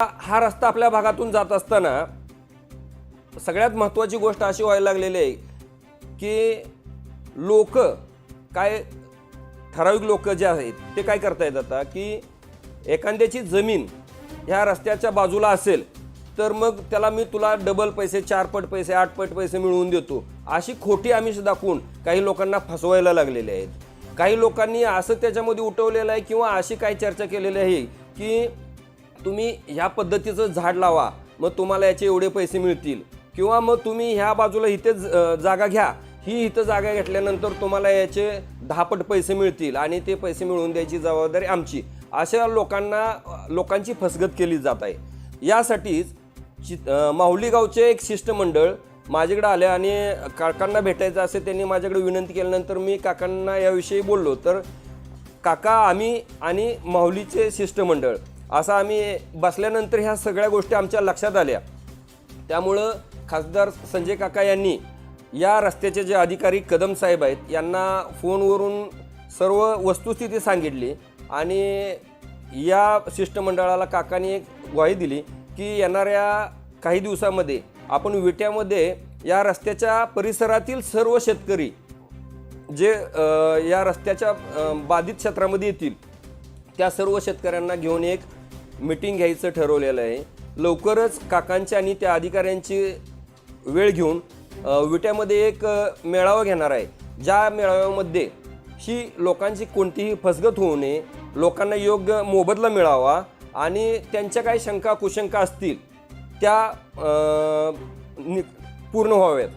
हा रस्ता आपल्या भागातून जात असताना सगळ्यात महत्त्वाची गोष्ट अशी व्हायला लागलेली आहे की लोक काय ठराविक लोक जे आहेत ते काय करता येतात आता? की एखाद्याची जमीन ह्या रस्त्याच्या बाजूला असेल तर मग त्याला मी तुला डबल पैसे चारपट पैसे आठपट पैसे मिळवून देतो. अशी खोटी आमिष दाखवून काही लोकांना फसवायला लागलेले आहेत. काही लोकांनी असं त्याच्यामध्ये उठवलेलं आहे किंवा अशी काही चर्चा केलेली आहे की तुम्ही ह्या पद्धतीचं झाड लावा मग तुम्हाला याचे एवढे पैसे मिळतील. किंवा मग तुम्ही ह्या बाजूला इथे ज- जागा घ्या. ही इथं जागा घेतल्यानंतर तुम्हाला याचे दहापट पैसे मिळतील आणि ते पैसे मिळवून द्यायची जबाबदारी आमची. अशा लोकांना लोकांची फसगत केली जात आहे. यासाठीच चि अं, माहुली गावचे एक शिष्टमंडळ माझ्याकडे आले आणि काकांना भेटायचं असे त्यांनी माझ्याकडे विनंती केल्यानंतर मी काकांना याविषयी बोललो. तर काका आम्ही आणि माऊलीचे शिष्टमंडळ असं आम्ही बसल्यानंतर ह्या सगळ्या गोष्टी आमच्या लक्षात आल्या. त्यामुळं खासदार संजय काका यांनी या रस्त्याचे जे अधिकारी कदम साहेब आहेत यांना फोनवरून सर्व वस्तुस्थिती सांगितली आणि या शिष्टमंडळाला काकांनी एक ग्वाही दिली की येणाऱ्या काही दिवसामध्ये आपण विट्यामध्ये या रस्त्याच्या परिसरातील सर्व शेतकरी जे या रस्त्याच्या बाधित क्षेत्रामध्ये येतील त्या सर्व शेतकऱ्यांना घेऊन एक मिटिंग घ्यायचं ठरवलेलं आहे. लवकरच काकांच्या आणि त्या अधिकाऱ्यांची वेळ घेऊन विट्यामध्ये एक मेळावा घेणार आहे. ज्या मेळाव्यामध्ये ही लोकांची कोणतीही फसगत होऊ नये लोकांना योग्य मोबदला मिळावा आणि त्यांच्या काही शंका कुशंका असतील त्या नि- पूर्ण व्हाव्यात.